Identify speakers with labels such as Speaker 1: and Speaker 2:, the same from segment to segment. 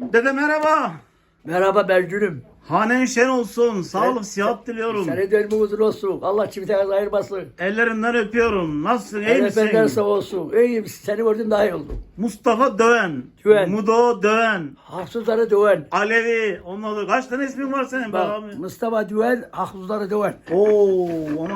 Speaker 1: Dede merhaba.
Speaker 2: Merhaba Bercülüm.
Speaker 1: Hanen şen olsun. Sağlık, sıhhat diliyorum.
Speaker 2: Seni dönümü uzun olsun. Allah çiftine ayırmasın.
Speaker 1: Ellerinden öpüyorum. Nasılsın? İyi misin?
Speaker 2: sağ olsun. İyiyim. Seni gördüm daha iyi oldum.
Speaker 1: Mustafa Döven.
Speaker 2: Döven.
Speaker 1: Mudo Döven.
Speaker 2: Haksızları döven.
Speaker 1: Alevi. Onun adı. Kaç tane ismin var senin?
Speaker 2: Bak? Mustafa Düven, haksızları döven.
Speaker 1: Oo, ona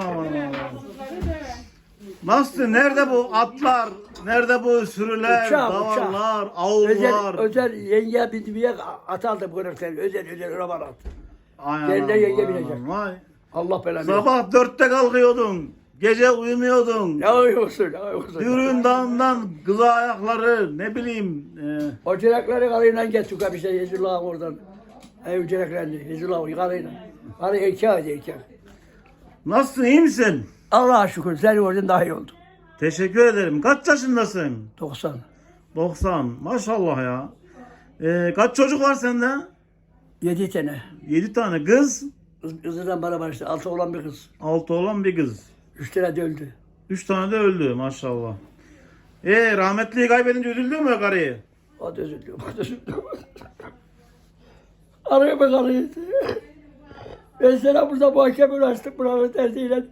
Speaker 1: Nasılsın? Nerede bu atlar? Nerede bu sürüler,
Speaker 2: Uçak,
Speaker 1: davarlar,
Speaker 2: Özel,
Speaker 1: avullar?
Speaker 2: özel yenge bindiğime at aldım konukları. Özel özel arabalar attım.
Speaker 1: Ay
Speaker 2: Yerine
Speaker 1: anam,
Speaker 2: yenge
Speaker 1: vay
Speaker 2: binecek.
Speaker 1: anam, vay.
Speaker 2: Allah belanı versin.
Speaker 1: Sabah dörtte kalkıyordun. Gece uyumuyordun.
Speaker 2: Ne uyuyorsun? Ne uyuyorsun?
Speaker 1: Yürüyün dağından kıza ayakları ne bileyim. E,
Speaker 2: O çilekleri karıyla getir. Bir şey Yezullah'ın oradan. Ev çileklerini. Yezullah'ın karıyla. Karı erkeğiydi erkek.
Speaker 1: nasılsın iyi misin?
Speaker 2: Allah'a şükür seni gördüm daha iyi oldum.
Speaker 1: Teşekkür ederim. Kaç yaşındasın?
Speaker 2: 90.
Speaker 1: 90. Maşallah ya. E, kaç çocuk var sende?
Speaker 2: 7 tane.
Speaker 1: 7 tane kız.
Speaker 2: Kız, kızından bana başladı. Altı olan bir kız.
Speaker 1: 6 olan bir kız.
Speaker 2: Üç tane de öldü.
Speaker 1: 3 tane de öldü maşallah. E rahmetliyi kaybedince üzüldün mü karıyı?
Speaker 2: O da üzüldü. O da üzüldü. Arıyor be karıyı. Ben sana burada muhakeme ulaştık buranın derdiyle.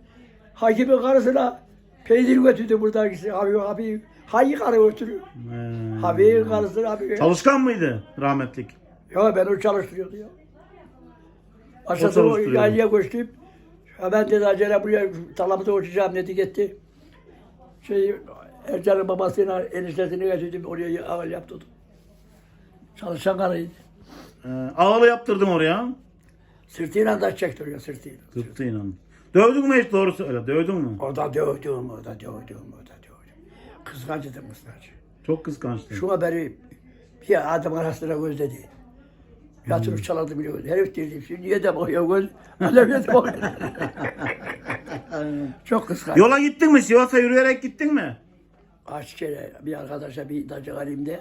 Speaker 2: Hakimin karısına peynir götürdü buradan gitsin. Abi, abi, hangi karı götürüyor?
Speaker 1: Ee,
Speaker 2: Abi karısına abi.
Speaker 1: Çalışkan mıydı rahmetlik?
Speaker 2: Ya ben onu çalıştırıyordu ya. Aşağıda o
Speaker 1: çalıştırıyordu.
Speaker 2: yaylaya koştum. Hemen dedi acele buraya talamıza uçacağım dedi gitti. Şey Ercan'ın babasıyla eniştesini getirdim oraya ağıl yaptırdım. Çalışan karıydı.
Speaker 1: Ee, ağlı yaptırdım oraya.
Speaker 2: Sırtıyla da çektiriyor sırtıyla.
Speaker 1: Tıptıyla. Dövdün mü hiç doğru söyle. Dövdün mü?
Speaker 2: Orada dövdüm, orada dövdüm, orada dövdüm. Kıskançtım kıskanç.
Speaker 1: Çok kıskançtın.
Speaker 2: Şu haberi bir adam arasına gözledi. Yatırıp çalardı biliyor. Herif dedim, şimdi niye de bakıyor göz? Alev yedim bakıyor. Çok kıskanç.
Speaker 1: Yola gittin mi? Sivas'a yürüyerek gittin mi?
Speaker 2: Kaç kere bir arkadaşa bir ilacı halimde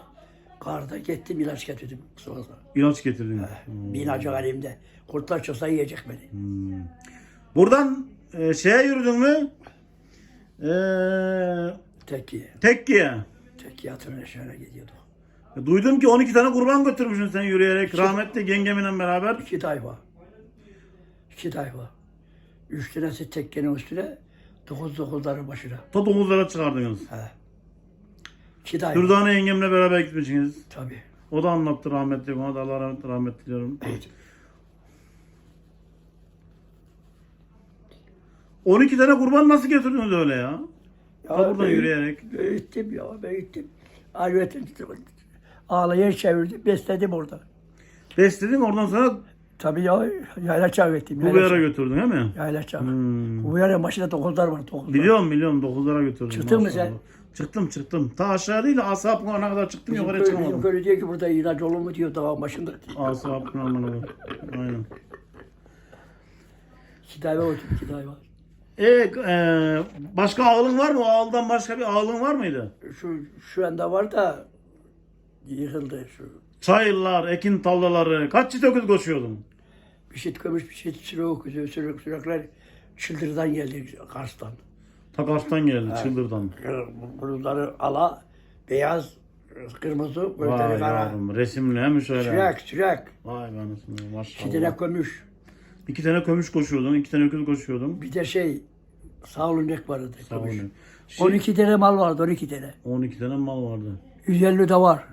Speaker 2: karda gittim ilaç getirdim. Sonra
Speaker 1: İlaç getirdin.
Speaker 2: bir ilacı halimde. Kurtlar çıksa yiyecek beni.
Speaker 1: Buradan e, şeye yürüdün mü? E,
Speaker 2: Tekki.
Speaker 1: tekkiye.
Speaker 2: Tekki yatırına şöyle gidiyorduk.
Speaker 1: Duydum ki 12 tane kurban götürmüşsün sen yürüyerek. Rahmetli yengeminle beraber.
Speaker 2: İki tayfa. İki tayfa. Üç tanesi tekkenin üstüne, dokuz dokuzların başına.
Speaker 1: Ta domuzlara çıkardınız.
Speaker 2: He. İki tayfa.
Speaker 1: Dürdane yengemle beraber gitmişsiniz.
Speaker 2: Tabii.
Speaker 1: O da anlattı rahmetli. Ona da Allah rahmet, rahmet diliyorum. 12 tane kurban nasıl getirdiniz öyle ya? Ta buradan yürüyerek.
Speaker 2: Ben gittim ya, ben gittim. Alvetin ağlayan çevirdim, besledim orada.
Speaker 1: Besledin oradan sonra
Speaker 2: Tabii ya, yayla çağı ettim.
Speaker 1: bu
Speaker 2: Yayla
Speaker 1: yere
Speaker 2: çağı.
Speaker 1: götürdün değil mi?
Speaker 2: Yayla çağı.
Speaker 1: Hmm.
Speaker 2: Bu yerin başında dokuzlar var, dokuzlar.
Speaker 1: Biliyorum biliyorum dokuzlara götürdüm.
Speaker 2: Çıktın mı
Speaker 1: maşallah.
Speaker 2: sen?
Speaker 1: Çıktım çıktım. Ta aşağı değil Asap Pınarı'na kadar çıktım
Speaker 2: Bizim,
Speaker 1: yukarıya
Speaker 2: köy, bizim
Speaker 1: çıkamadım.
Speaker 2: diyor ki burada ilaç olur mu diyor dağın başında.
Speaker 1: Asap Pınarı'na kadar. Aynen.
Speaker 2: Oldu, iki tayfa.
Speaker 1: E, e, başka ağlın var mı? O ağıldan başka bir ağlın var mıydı?
Speaker 2: Şu, şu anda var da yıkıldı şu.
Speaker 1: Çayırlar, ekin tarlaları. Kaç çift öküz koşuyordun?
Speaker 2: Bir şey kömüş, bir şey sürük, sürük, sürükler çıldırdan geldi Kars'tan.
Speaker 1: Ta Kars'tan geldi, Çıldır'dan.
Speaker 2: Burunları ala, beyaz, kırmızı,
Speaker 1: Vay
Speaker 2: gözleri kara.
Speaker 1: yavrum, resimli hem şöyle.
Speaker 2: Sürek, sürek.
Speaker 1: Vay anasını, maşallah.
Speaker 2: tane kömüş.
Speaker 1: İki tane kömüş koşuyordun, iki tane öküz koşuyordun.
Speaker 2: Bir de şey, sağlık vardı.
Speaker 1: Sağ olun.
Speaker 2: kömüş.
Speaker 1: Şey,
Speaker 2: 12 tane mal vardı, 12 tane.
Speaker 1: 12 tane mal vardı.
Speaker 2: 150 de var.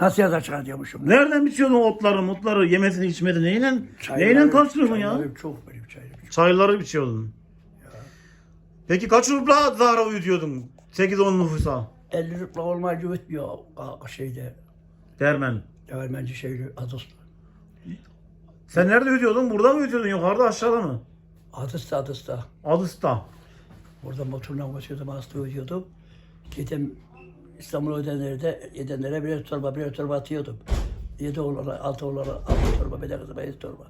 Speaker 2: Nasıl yazar çıkartıyormuşum?
Speaker 1: Nereden biçiyordun otları, mutları, yemesini, içmesini? Neyle, neyle karşılıyordun ya?
Speaker 2: Çaylarım çok benim çaylarım.
Speaker 1: Çayları biçiyordun. Peki kaç rupla zahra uyutuyordun? 8-10 nüfusa.
Speaker 2: 50 rıpla olmayınca ötmüyor o şeyde.
Speaker 1: Dermen.
Speaker 2: Değermenci şeyli Ados'ta.
Speaker 1: Sen nerede uyutuyordun? Burada mı uyutuyordun? Yukarıda aşağıda mı?
Speaker 2: Ados'ta Ados'ta.
Speaker 1: Adıs'ta.
Speaker 2: Orada motorla basıyordum, hasta ödüyordum. Gidem İstanbul ödenlerde, edenlere birer torba, birer torba atıyordum. Yedi oğlana, altı oğlana, altı torba, bir de kızıma yedi torba.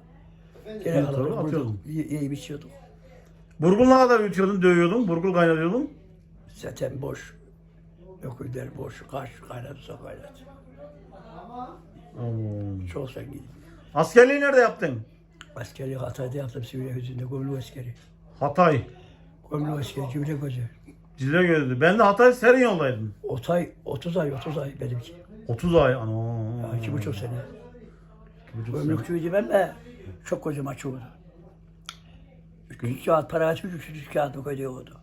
Speaker 2: Gene
Speaker 1: torba
Speaker 2: y- yiyip içiyordum.
Speaker 1: Burgul ne kadar uyutuyordun, dövüyordun? Burgul kaynatıyordun.
Speaker 2: Zaten boş. Döküller boş, kaş kaynadı, su kaynadı. Çok zengin.
Speaker 1: Askerliği nerede yaptın?
Speaker 2: Askeri Hatay'da yaptım Sivriye Hüzün'de, Gömlü askeri.
Speaker 1: Hatay.
Speaker 2: Gömlü askeri, Cümle Gözü.
Speaker 1: Cile gözü. Ben de Hatay serin yoldaydım.
Speaker 2: 30 ay, 30 ay, 30 ay benimki.
Speaker 1: 30 ay. Ana.
Speaker 2: Ya, iki buçuk sene. Ömrükçüydü ben de çok gözüm açıyordu. Üç kağıt para açmış, üç, üç kağıt ödüyordu.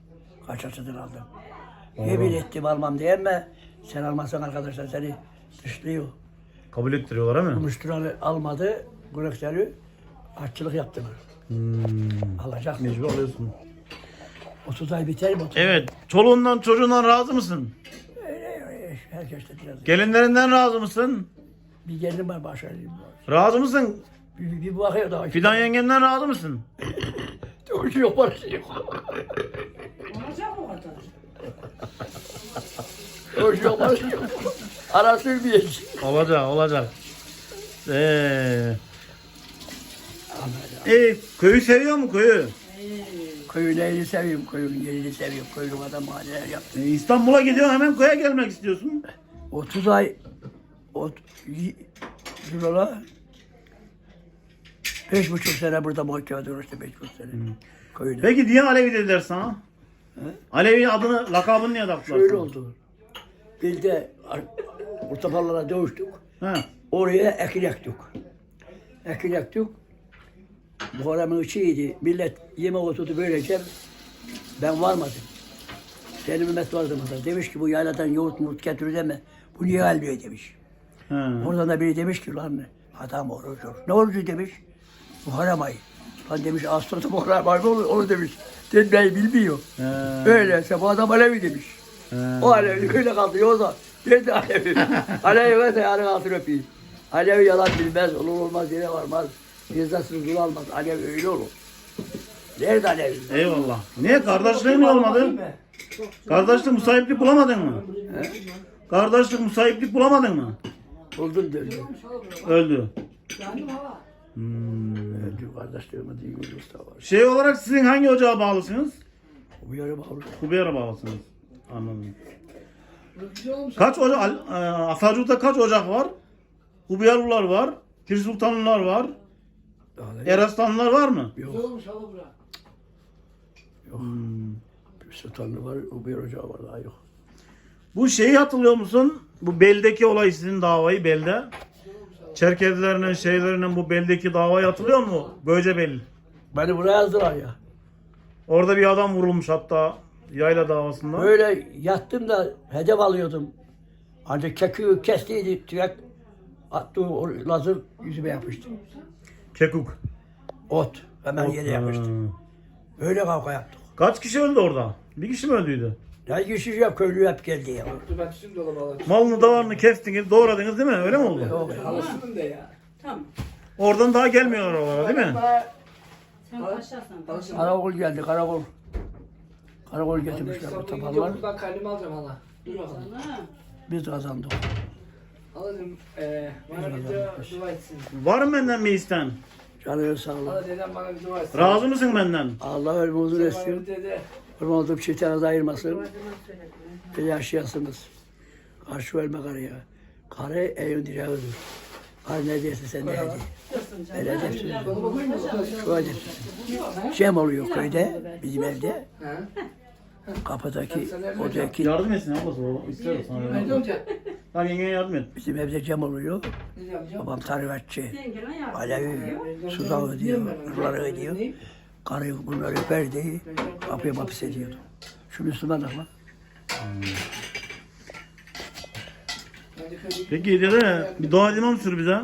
Speaker 2: Kaç açıdan aldım. Yemin ettim almam diye ama sen almazsan arkadaşlar seni dışlıyor.
Speaker 1: Kabul ettiriyorlar değil mi?
Speaker 2: Müşteri almadı, Grekleri aççılık yaptılar.
Speaker 1: Hmm.
Speaker 2: Alacak.
Speaker 1: Mecbur alıyorsun.
Speaker 2: 30 ay biter mi? 30
Speaker 1: Evet. Çoluğundan çocuğundan razı mısın?
Speaker 2: Herkes de biraz.
Speaker 1: Gelinlerinden razı mısın?
Speaker 2: Bir gelinim var başarılı.
Speaker 1: Razı mısın?
Speaker 2: Bir, bir, bir bakıyor da.
Speaker 1: Fidan yengenden razı mısın?
Speaker 2: Doğru yok, parası yok.
Speaker 3: Olacak o kadar.
Speaker 2: Doğru yok, yok. Ara sürmeyecek.
Speaker 1: Olacak, olacak. Ee, e, köyü seviyor mu köyü?
Speaker 2: Köyün yerini seviyorum, köyün yerini seviyorum. Köyün adam mahalleler yaptı.
Speaker 1: E, İstanbul'a gidiyorsun hemen köye gelmek istiyorsun.
Speaker 2: 30 ay, ot, y- Eurola, beş buçuk sene burada mahkeme durmuştu, beş buçuk sene. Köyde.
Speaker 1: Peki niye Alevi dediler sana? Alevi adını, lakabını niye taktılar
Speaker 2: Şöyle
Speaker 1: sana?
Speaker 2: oldu. Biz de Mustafa'lara dövüştük.
Speaker 1: He.
Speaker 2: Oraya ekin ektik. Ekin ektik. Buharamın içiydi. Millet yeme oturdu böylece. Ben varmadım. Selim Mehmet vardı burada. Demiş ki bu yayladan yoğurt murt getirir deme. Bu niye almıyor demiş.
Speaker 1: He.
Speaker 2: Oradan da biri demiş ki lan adam oruç. Ne orucu demiş. Muharrem ayı. Lan demiş Ağustos'ta Muharrem ayı olur? Onu demiş. Denmeyi bilmiyor.
Speaker 1: He.
Speaker 2: Öyleyse bu adam Alevi demiş.
Speaker 1: He.
Speaker 2: O Alevi öyle kaldı yoksa. Ben de Alevi. Alevi varsa yarın altını öpeyim. Alevi yalan bilmez, olur olmaz yere varmaz. Cezasını zul almaz. Alevi öyle olur. Nerede Alevi?
Speaker 1: Eyvallah. Niye kardeşliğin mi olmadı? Kardeşlik musahiplik bulamadın mı? Kardeşlik musahiplik bulamadın mı?
Speaker 2: Buldum döndü.
Speaker 1: Öldü.
Speaker 3: Yani baba.
Speaker 1: Hmm.
Speaker 2: Öldü kardeşlerime değil Mustafa.
Speaker 1: Şey olarak sizin hangi ocağa bağlısınız?
Speaker 2: Yere bağlı.
Speaker 1: Kubeyara bağlısınız. Anladım. Kaç ocak, e, Asarcık'ta kaç ocak var? Hubiyarlılar var. Pir Sultanlılar var. Eraslanlılar var mı?
Speaker 2: Yok.
Speaker 3: olmuş hala bura.
Speaker 1: Hmm.
Speaker 2: Bir sultanlı var, o bir ocağı var daha yok.
Speaker 1: Bu şeyi hatırlıyor musun? Bu beldeki olay sizin davayı belde. Çerkezlerinin şeylerinin bu beldeki davayı hatırlıyor mu? Göcebel.
Speaker 2: Beni buraya yazdılar ya.
Speaker 1: Orada bir adam vurulmuş hatta yayla davasında.
Speaker 2: Böyle yattım da hedef alıyordum. Ancak keküğü kestiydi tüyek. Attı o lazır yüzüme yapıştı.
Speaker 1: Kekuk.
Speaker 2: Ot hemen yere yapıştı. Öyle kavga yaptık.
Speaker 1: Kaç kişi öldü orada? Bir kişi mi öldüydü?
Speaker 2: Ne güçsüz ya köylü hep geldi ya.
Speaker 3: Ben dolabı.
Speaker 1: Malını davarını kestiniz, doğradınız değil mi? Öyle mi oldu?
Speaker 2: Yok.
Speaker 3: Alıştım da ya.
Speaker 4: Tamam.
Speaker 1: Oradan daha gelmiyorlar oralara değil mi?
Speaker 4: Sen.
Speaker 2: Karakol geldi karakol. Karakol
Speaker 3: Ben
Speaker 2: getirmişler bu tabanlar.
Speaker 3: okuldan kaynımı alacağım hala. Dur bakalım.
Speaker 2: Biz kazandık.
Speaker 3: Alacağım. Eee bana bir dua, etsin.
Speaker 1: Var mı benden bir isten?
Speaker 2: Canını sağ olun.
Speaker 3: Hala dedem bana bir dua etsin.
Speaker 1: Razı mısın benden?
Speaker 2: Allah ölümü uzun etsin. Kurban olduğum çiftlerinizi ayırmasın. Ve yaşayasınız. Karşı ölme karıya. Karı evin direğidir. Karı ne derse sen de hadi. Ben edepsiz.
Speaker 3: Dolaba koyayım mı?
Speaker 2: Şu edepsiz. Cem oluyor köyde, bizim evde. Kapıdaki, odaki,
Speaker 1: Yardım etsin ablası o. İster o sana yardım.
Speaker 3: ya?
Speaker 1: Tamam yengeye yardım et.
Speaker 2: bizim evde cem oluyor.
Speaker 3: Ne?
Speaker 2: Babam tarikatçı.
Speaker 4: Sen gelen yardım.
Speaker 2: Alevi suzağı ödüyor, ruhları ödüyor. Karı bunları öperdi, kapıya hapis ediyordu. Şu Müslüman ama.
Speaker 1: Peki dede bir dua edemem sür bize.